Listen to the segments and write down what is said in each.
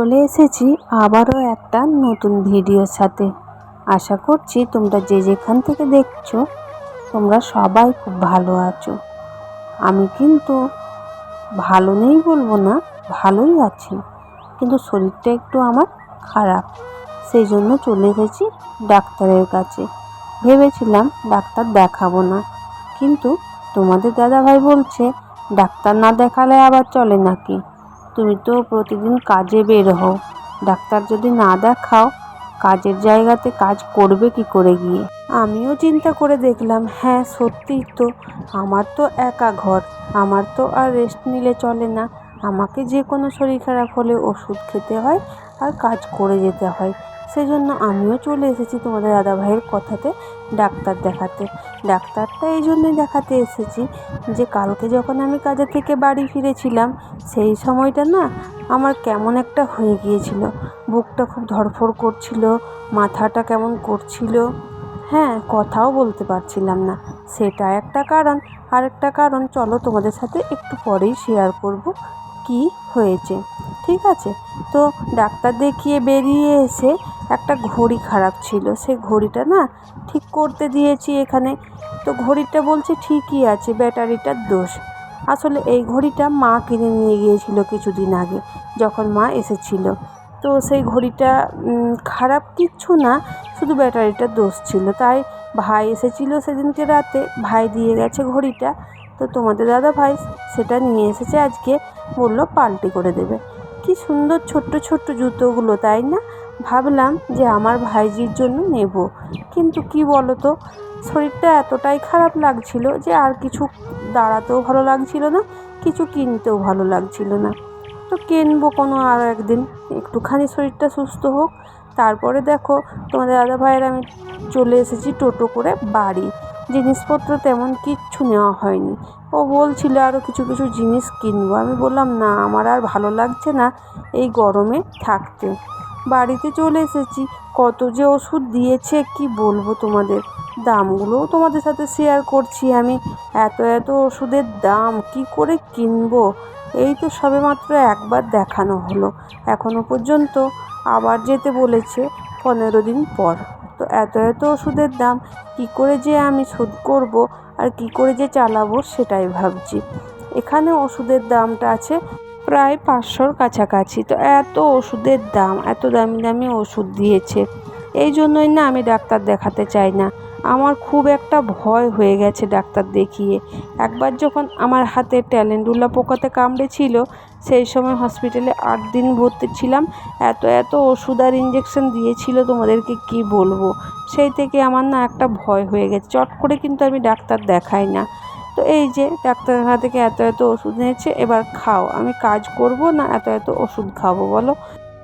চলে এসেছি আবারও একটা নতুন ভিডিওর সাথে। আশা করছি তোমরা যে যেখান থেকে দেখছ, তোমরা সবাই খুব ভালো আছো। আমি কিন্তু ভালো নেই বলব না, ভালোই আছি, কিন্তু শরীরটা একটু আমার খারাপ। সেই জন্য চলে এসেছি ডাক্তারের কাছে। ভেবেছিলাম ডাক্তার দেখাবো না, কিন্তু তোমাদের দাদাভাই বলছে, ডাক্তার না দেখালে আবার চলে নাকি? তুমি তো প্রতিদিন কাজে বের হও। ডাক্তার যদি না দেখাও, কাজের জায়গাতে কাজ করবে কি করে গিয়ে? আমিও চিন্তা করে দেখলাম হ্যাঁ সত্যিই তো। আমার তো একা ঘর, আমার তো আর রেস্ট নিলে চলে না। আমাকে যে কোনো শরীর খারাপ হলে ওষুধ খেতে হয় আর কাজ করে যেতে হয়। সেজন্য আমিও চলে এসেছি তোমাদের দাদাভাইয়ের কথাতে ডাক্তার দেখাতে। ডাক্তারটা এই জন্যই দেখাতে এসেছি যে কালকে যখন আমি কাজের থেকে বাড়ি ফিরেছিলাম, সেই সময়টা না আমার কেমন একটা হয়ে গিয়েছিল। বুকটা খুব ধড়ফড় করছিল, মাথাটা কেমন করছিল। হ্যাঁ কথাও বলতে পারছিলাম না। সেটা একটা কারণ। আরেকটা কারণ, চলো তোমাদের সাথে একটু পরেই শেয়ার করব কি হয়েছে। ঠিক আছে? তো ডাক্তার দেখিয়ে বেরিয়ে এসে একটা ঘড়ি খারাপ ছিল। সেই ঘড়িটা না ঠিক করতে দিয়েছি এখানে। তো ঘড়িটা বলছে ঠিকই আছে, ব্যাটারিটার দোষ। আসলে এই ঘড়িটা মা কিনে নিয়ে গিয়েছিল কিছুদিন আগে, যখন মা এসেছিল। তো সেই ঘড়িটা খারাপ কিচ্ছু না, শুধু ব্যাটারিটার দোষ ছিল। তাই ভাই এসেছিল সেদিনকে রাতে, ভাই দিয়ে গেছে ঘড়িটা। তো তোমাদের দাদা ভাই সেটা নিয়ে এসেছে আজকে, বলল পাল্টি করে দেবে। কি সুন্দর ছোট্ট ছোট্ট জুতোগুলো, তাই না? ভাবলাম যে আমার ভাইজির জন্য নেব। কিন্তু কি বলো তো শরীরটা এতটাই খারাপ লাগছিল যে আর কিছু দাঁড়াতেও ভালো লাগছিল না, কিছু কিনতেও ভালো লাগছিল না। তো কিনবো কোনো আরও একদিন, একটুখানি শরীরটা সুস্থ হোক। তারপরে দেখো তোমাদের দাদা ভাইয়ের আমি চলে এসেছি টোটো করে বাড়ি। জিনিসপত্র তেমন কিচ্ছু নেওয়া হয়নি। ও বলছিল আরও কিছু কিছু জিনিস কিনবো। আমি বললাম, না, আমার আর ভালো লাগছে না এই গরমে থাকতে। বাড়িতে চলে এসেছি। কত যে ওষুধ দিয়েছে, কি বলব তোমাদের? দামগুলোও তোমাদের সাথে শেয়ার করছি আমি। এত এত ওষুধের দাম, কি করে কিনবো? এই তো সবেমাত্র একবার দেখানো হলো। এখনও পর্যন্ত আবার যেতে বলেছে পনেরো দিন পর। তো এত এত ওষুধের দাম। কি করে যে আমি শোধ করব আর কি করে যে চালাবো সেটাই ভাবছি। এখানে ওষুধের দামটা আছে প্রায় পাঁচশোর কাছাকাছি। তো এত ওষুধের দাম, এত দামি দামি ওষুধ দিয়েছে। এই জন্যই না আমি ডাক্তার দেখাতে চাই না। আমার খুব একটা ভয় হয়ে গেছে ডাক্তার দেখিয়ে। একবার যখন আমার হাতে ট্যালেন্ডুলা পোকাতে কামড়েছিল সেই সময় হসপিটালে আট দিন ভর্তি ছিলাম। এত এত ওষুধ আর ইঞ্জেকশন দিয়েছিল, তোমাদেরকে কি বলব? সেই থেকে আমার না একটা ভয় হয়ে গেছে। চট করে কিন্তু আমি ডাক্তার দেখাই না। তো এই যে ডাক্তারের হাত থেকে এত এত ওষুধ নিয়েছে এবার খাও। আমি কাজ করব না, এত এত ওষুধ খাব, বলো?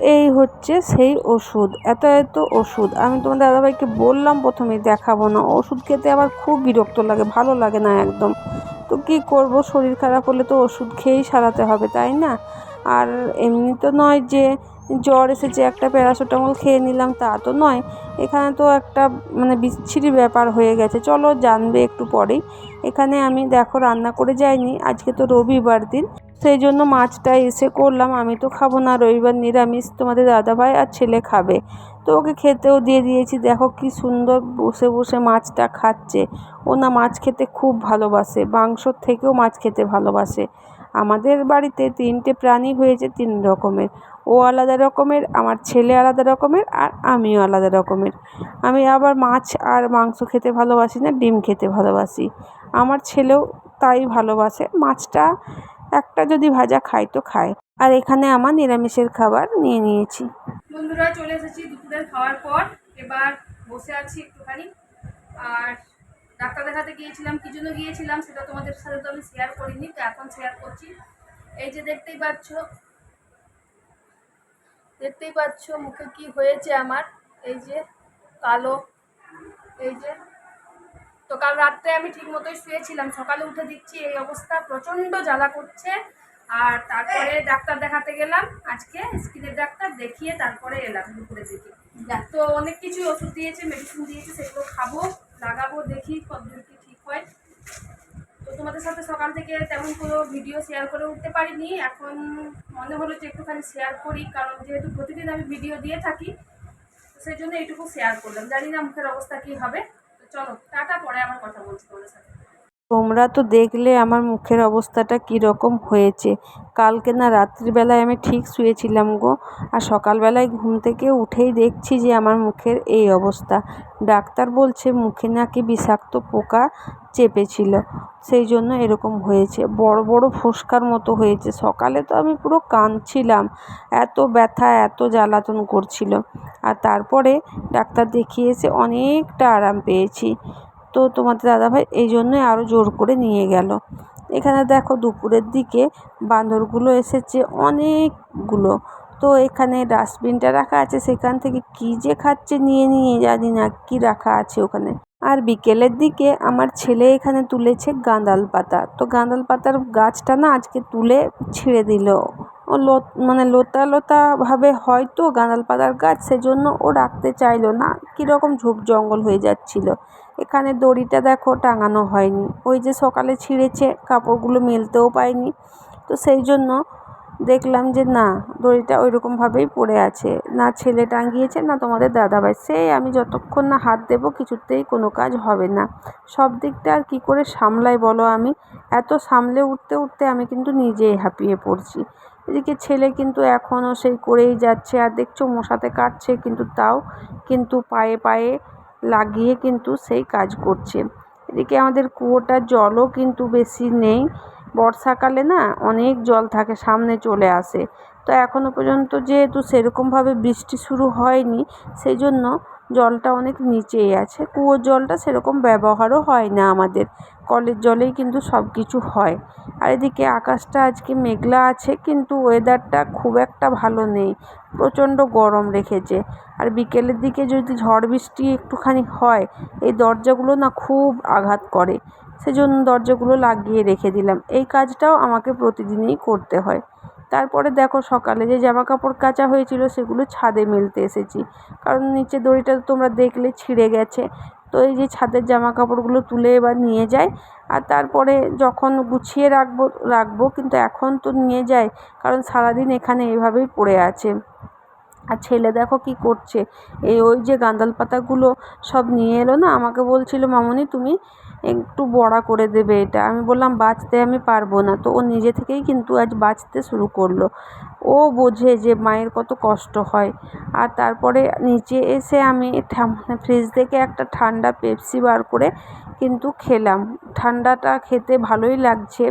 এই হচ্ছে সেই ওষুধ, এত এত ওষুধ। আমি তোমাদের দাদাভাইকে বললাম প্রথমে দেখাবো না। ওষুধ খেতে আবার খুব বিরক্ত লাগে, ভালো লাগে না একদম। তো কি করব, শরীর খারাপ হলে তো ওষুধ খেয়েই সারাতে হবে, তাই না? আর এমনি তো নয় যে জ্বর এসেছে, একটা প্যারাসিটামল খেয়ে নিলাম, তা তো নয়। এখানে তো একটা মানে বিচ্ছিরি ব্যাপার হয়ে গেছে। চলো জানবে একটু পরেই। এখানে আমি দেখো রান্না করে যাইনি, আজকে তো রবিবার দিন। সেই জন্য মাছটা এসে করলাম, আমি তো খাব না, রবিবার নিরামিষ তোমাদের দাদাভাই আর ছেলে খাবে। তো ওকে খেতেও দিয়ে দিয়েছি, দেখো কি সুন্দর বসে বসে মাছটা খাচ্ছে। ও না মাছ খেতে খুব ভালোবাসে মাংসর থেকেও মাছ খেতে ভালোবাসে। আমাদের বাড়িতে তিনটে প্রাণী হয়েছে তিন রকমের। ও আলাদা রকমের, আমার ছেলে আলাদা রকমের আর আমিও আলাদা রকমের। আমি আবার মাছ আর মাংস খেতে ভালোবাসি না, ডিম খেতে ভালোবাসি। আমার ছেলেও তাই ভালোবাসে, মাছটা একটা যদি ভাজা খাই তো খায়। আর এখানে আমার নিরামিষের খাবার নিয়ে নিয়েছি। বন্ধুরা, চলে এসেছি দুপুরের খাওয়ার পর। এবার বসে আছি একটুখানি। আর ডাক্তার দেখাতে গিয়েছিলাম, কি জন্য গিয়েছিলাম সেটা তোমাদের সাথে তো আমি শেয়ার করিনি, তো এখন শেয়ার করছি। এই যে দেখতেই পাচ্ছ দেখতেই পাচ্ছ মুখে কি হয়েছে আমার। এই যে কালো এই যে। তো কাল রাত্রে আমি ঠিক মতোই শুয়েছিলাম। সকালে উঠে দিচ্ছি এই অবস্থা প্রচণ্ড জ্বালা করছে। আর তারপরে ডাক্তার দেখাতে গেলাম আজকে স্কিনের ডাক্তার দেখিয়ে তারপরে এলাম দুপুরে দিকে তো অনেক কিছু ওষুধ দিয়েছে মেডিসিন দিয়েছে সেগুলো খাব লাগাবো দেখি কতদূর কি ঠিক হয় তো তোমাদের সাথে সকাল থেকে তেমন কোনো ভিডিও শেয়ার করে উঠতে পারিনি। এখন মনে হলো যে একটুখানি শেয়ার করি, কারণ যেহেতু প্রতিদিন আমি ভিডিও দিয়ে থাকি সেই জন্য এইটুকু শেয়ার করলাম। জানি না মুখের অবস্থা কী হবে। তো চলো, টাটা, পরে আমার কথা বলছি তোমাদের সাথে। তোমরা তো দেখলে আমার মুখের অবস্থাটা কীরকম হয়েছে। কালকে না রাত্রিবেলায় আমি ঠিক শুয়েছিলাম গো, আর সকালবেলায় ঘুম থেকে উঠেই দেখছি যে আমার মুখের এই অবস্থা। ডাক্তার বলছে মুখে নাকি বিষাক্ত পোকা চেপেছিল। সেই জন্য এরকম হয়েছে। বড় বড় ফোসকার মতো হয়েছে। সকালে তো আমি পুরো কাঁদছিলাম। এত ব্যথা, এত জ্বালাতন করছিল। আর তারপরে ডাক্তার দেখিয়ে এসে অনেকটা আরাম পেয়েছি। তো তোমাদের দাদাভাই এই জন্যই আরও জোর করে নিয়ে গেল। এখানে দেখো দুপুরের দিকে বাঁদরগুলো এসেছে অনেকগুলো। তো এখানে ডাস্টবিনটা রাখা আছে। সেখান থেকে কী যে খাচ্ছে নিয়ে নিয়ে জানি না কী রাখা আছে ওখানে। আর বিকেলের দিকে আমার ছেলে এখানে তুলেছে গাঁদাল পাতা। তো গাঁদাল পাতার গাছটা না আজকে তুলে ছিঁড়ে দিল। ও মানে লতা লতাভাবে হয়তো গাঁদাল পাতার গাছ, সেজন্য ও রাখতে চাইলো না। কীরকম ঝোপ জঙ্গল হয়ে যাচ্ছিল। এখানে দড়িটা দেখো টাঙানো হয়নি। ওই যে সকালে ছিঁড়েছে, কাপড়গুলো মেলতেও পায়নি। তো সেই জন্য দেখলাম যে না, দড়িটা ওই রকমভাবেই পড়ে আছে। না ছেলে টাঙিয়েছে, না তোমাদের দাদাভাই। সেই আমি যতক্ষণ না হাত দেবো কিছুতেই কোনো কাজ হবে না। সব দিকটা আর কী করে সামলাই বলো আমি? এত সামলে উঠতে উঠতে আমি কিন্তু নিজেই হাঁপিয়ে পড়ছি। এদিকে ছেলে কিন্তু এখনও সেই করেই যাচ্ছে। আর দেখছ মশাতে কাটছে কিন্তু তাও কিন্তু পায়ে পায়ে লাগিয়ে কিন্তু সেই কাজ করছে। এদিকে আমাদের কুয়োটার জলও কিন্তু বেশি নেই। বর্ষাকালে না অনেক জল থাকে, সামনে চলে আসে। তো এখনও পর্যন্ত যেহেতু সেরকমভাবে বৃষ্টি শুরু হয়নি সেই জন্য জলটা অনেক নিচেই আছে। কুয়োর জলটা সেরকম ব্যবহারও হয় না আমাদের। কলের জলেই কিন্তু সব কিছু হয়। আর এদিকে আকাশটা আজকে মেঘলা আছে, কিন্তু ওয়েদারটা খুব একটা ভালো নেই। প্রচণ্ড গরম রেখেছে। আর বিকেলের দিকে যদি ঝড় বৃষ্টি একটুখানি হয়, এই দরজাগুলো না খুব আঘাত করে। সেজন্য দরজাগুলো লাগিয়ে রেখে দিলাম। এই কাজটাও আমাকে প্রতিদিনই করতে হয়। তারপরে দেখো সকালে যে জামা কাপড় কাচা হয়েছিল সেগুলো ছাদে মেলতে এসেছি। কারণ নিচে দড়িটা তোমরা দেখলে ছিঁড়ে গেছে। তো এই যে ছাদের জামা কাপড়গুলো তুলে এবার নিয়ে যাই। আর তারপরে যখন গুছিয়ে রাখব রাখব কিন্তু এখন তো নিয়ে যাই। কারণ সারাদিন এখানে এভাবেই পড়ে আছে। আর ছেলে দেখো কি করছে? এই ওই যে গাঁদাল পাতাগুলো সব নিয়ে এলো না? আমাকে বলছিল, মামনি, তুমি একটু বড়া করে দেবে এটা। আমি বললাম বাছতে আমি পারব না। তো ও নিজে থেকেই কিন্তু আজ বাছতে শুরু করল। ও বোঝে যে মায়ের কত কষ্ট হয়। আর তারপরে নিচে এসে আমি মানে ফ্রিজ থেকে একটা ঠান্ডা পেপসি বার করে কিন্তু খেলাম। ঠান্ডাটা খেতে ভালোই লাগছে।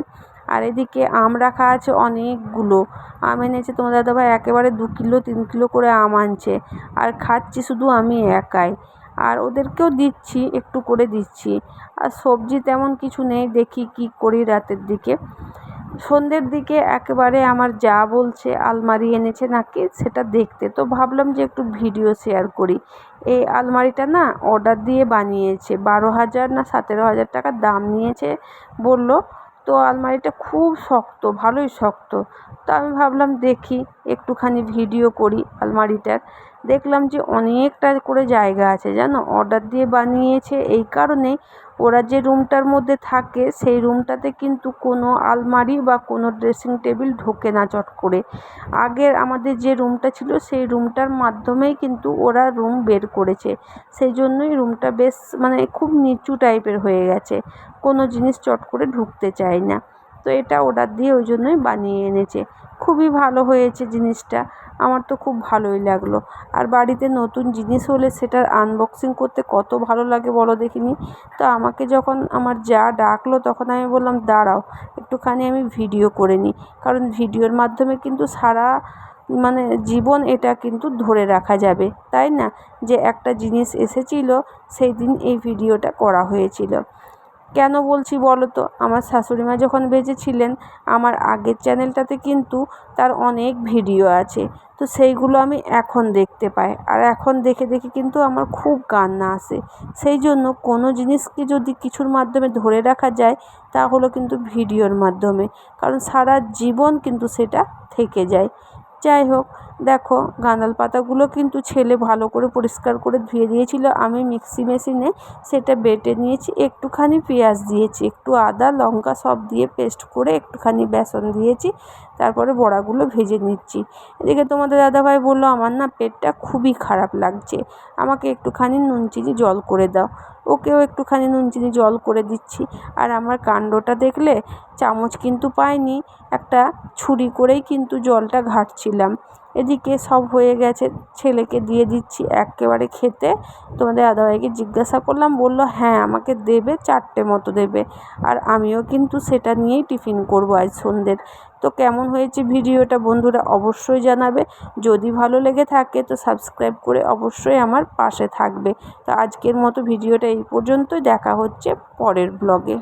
আর এদিকে আম রাখা আছে অনেকগুলো। আম এনেছে তোমার দাদাভাই, একেবারে দু কিলো, তিন কিলো করে আম আনছে। আর খাচ্ছি শুধু আমি একাই। আর ওদেরকেও দিচ্ছি, একটু করে দিচ্ছি। আর সবজি তেমন কিছু নেই, দেখি কী করি রাতের দিকে। সন্ধ্যের দিকে একেবারে আমার যা বলছে আলমারি এনেছে নাকি সেটা দেখতে। তো ভাবলাম যে একটু ভিডিও শেয়ার করি। এই আলমারিটা না অর্ডার দিয়ে বানিয়েছে, বারো হাজার না সতেরো হাজার টাকা দাম নিয়েছে বলল। তো আলমারিটা খুব শক্ত, ভালোই শক্ত। তো আমি ভাবলাম দেখি, একটুখানি ভিডিও করি আলমারিটার। দেখলাম যে অনেকটা করে জায়গা আছে, জানো? অর্ডার দিয়ে বানিয়েছে। এই কারণে ওরা যে রুমটার মধ্যে থাকে, সেই রুমটাতে কিন্তু কোনো আলমারি বা কোনো ড্রেসিং টেবিল ঢোকে না চট করে। আগের আমাদের যে রুমটা ছিল, সেই রুমটার মাধ্যমেই কিন্তু ওরা রুম বের করেছে। সেই জন্যই রুমটা বেশ মানে খুব নিচু টাইপের হয়ে গেছে। কোনো জিনিস চট করে ঢুকতে চায় না। তো এটা অর্ডার দিয়ে ওই জন্যই বানিয়ে এনেছে। খুবই ভালো হয়েছে জিনিসটা। আমার তো খুব ভালোই লাগল। আর বাড়িতে নতুন জিনিস হলে সেটার আনবক্সিং করতে কত ভালো লাগে বলো দেখিনি? তো আমাকে যখন আমার যা ডাকলো তখন আমি বললাম, দাঁড়াও, একটুখানি আমি ভিডিও করে নিই। কারণ ভিডিওর মাধ্যমে কিন্তু সারা মানে জীবন এটা কিন্তু ধরে রাখা যাবে, তাই না? যে একটা জিনিস এসেছিল, সেই দিন এই ভিডিওটা করা হয়েছিল। কেন বলছি বলো তো? আমার শাশুড়ি মা যখন বেঁচে ছিলেন আমার আগের চ্যানেলটাতে কিন্তু তার অনেক ভিডিও আছে। তো সেইগুলো আমি এখন দেখতে পাই। আর এখন দেখে দেখে কিন্তু আমার খুব কান্না আসে। সেই জন্য কোনো জিনিসকে যদি কিছুর মাধ্যমে ধরে রাখা যায় তা হলো কিন্তু ভিডিওর মাধ্যমে। কারণ সারা জীবন কিন্তু সেটা থেকে যায়। যাই হোক দেখো, গাঁদাল পাতাগুলো কিন্তু ছেলে ভালো করে পরিষ্কার করে ধুয়ে দিয়েছিল। আমি মিক্সি মেশিনে সেটা বেটে নিয়েছি, একটুখানি পেঁয়াজ দিয়েছি, একটু আদা, লঙ্কা সব দিয়ে পেস্ট করে একটুখানি বেসন দিয়েছি, তারপরে বড়াগুলো ভেজে নিচ্ছি। এদিকে তোমাদের দাদাভাই বলল, আমার না পেটটা খুবই খারাপ লাগছে, আমাকে একটুখানি নুন চিনি জল করে দাও। ওকেও একটুখানি নুন চিনি জল করে দিচ্ছি। আর আমার কাণ্ডটা দেখলে চামচ কিন্তু পাইনি, একটা ছুরি করেই কিন্তু জলটা ঘাঁটছিলাম। এদিকে সব হয়ে গেছে, ছেলেকে দিয়ে দিচ্ছি একেবারে খেতে। তোমাদের দাদাভাইকে জিজ্ঞাসা করলাম, বলল হ্যাঁ আমাকে দেবে, চারটে মতো দেবে। আর আমিও কিন্তু সেটা নিয়েই টিফিন করব আজ সন্ধ্যের। তো কেমন হয়েছে ভিডিওটা বন্ধুরা অবশ্যই জানাবে। যদি ভালো লেগে থাকে তো সাবস্ক্রাইব করে অবশ্যই আমার পাশে থাকবে। তো আজকের মতো ভিডিওটা এই পর্যন্তই। দেখা হচ্ছে পরের ব্লগে।